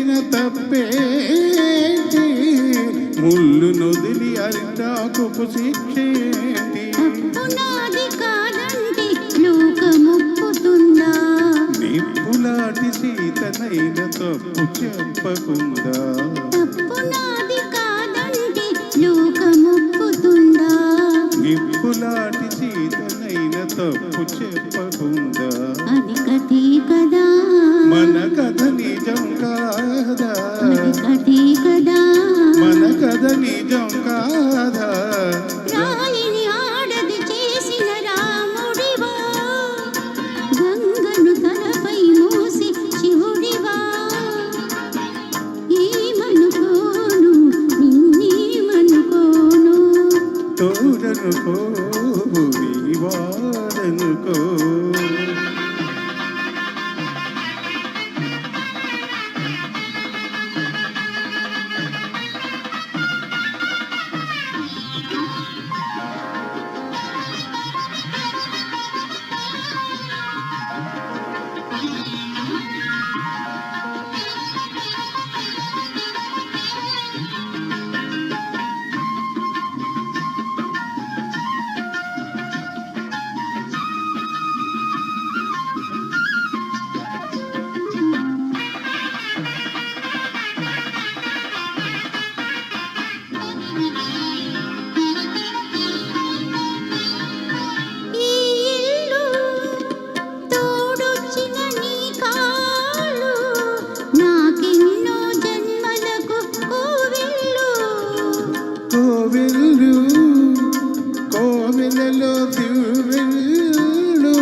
చేసిన తప్పేంటి? ముళ్ళు నొదిలి అరిటాకుపు శిక్షేంటి? నిప్పులాంటి సీతనైన తప్పు చెప్పకుండా నిప్పులాంటి సీతనైన తప్పు చెప్పకుండా తోడనుకో నీ కోవిల్లు కోవిలలో దివ్వెళ్ళు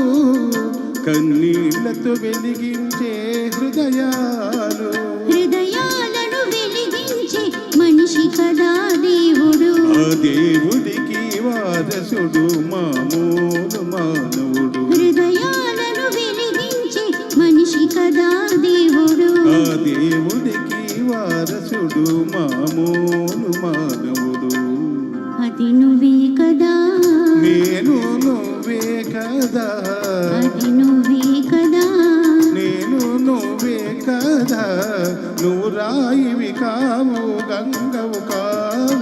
కన్నీళ్ళతో వెలిగించే హృదయాలు. హృదయాలను వెలిగించే మనిషి కదా దేవుడు. ఆ దేవుడికి వారసుడు మామూలు మానవుడు. హృదయాలను వెలిగించే మనిషి కదా దేవుడు. ఆ దేవుడికి వారసుడు మామూలు మానవుడు. అది నువ్వే కదా. నేను నువ్వే కదా. అది నువ్వే కదా. నేను నువ్వే కదా. నువ్వు రాయివి కావు గంగవు కావు.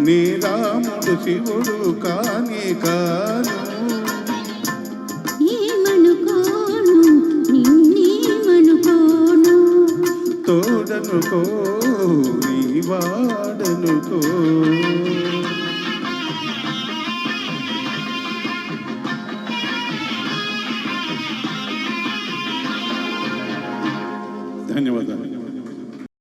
నీ రాముడు శివుడు కానే కాను. తోడనుకో నీ వాడనుకో. ధన్యవాదాలు.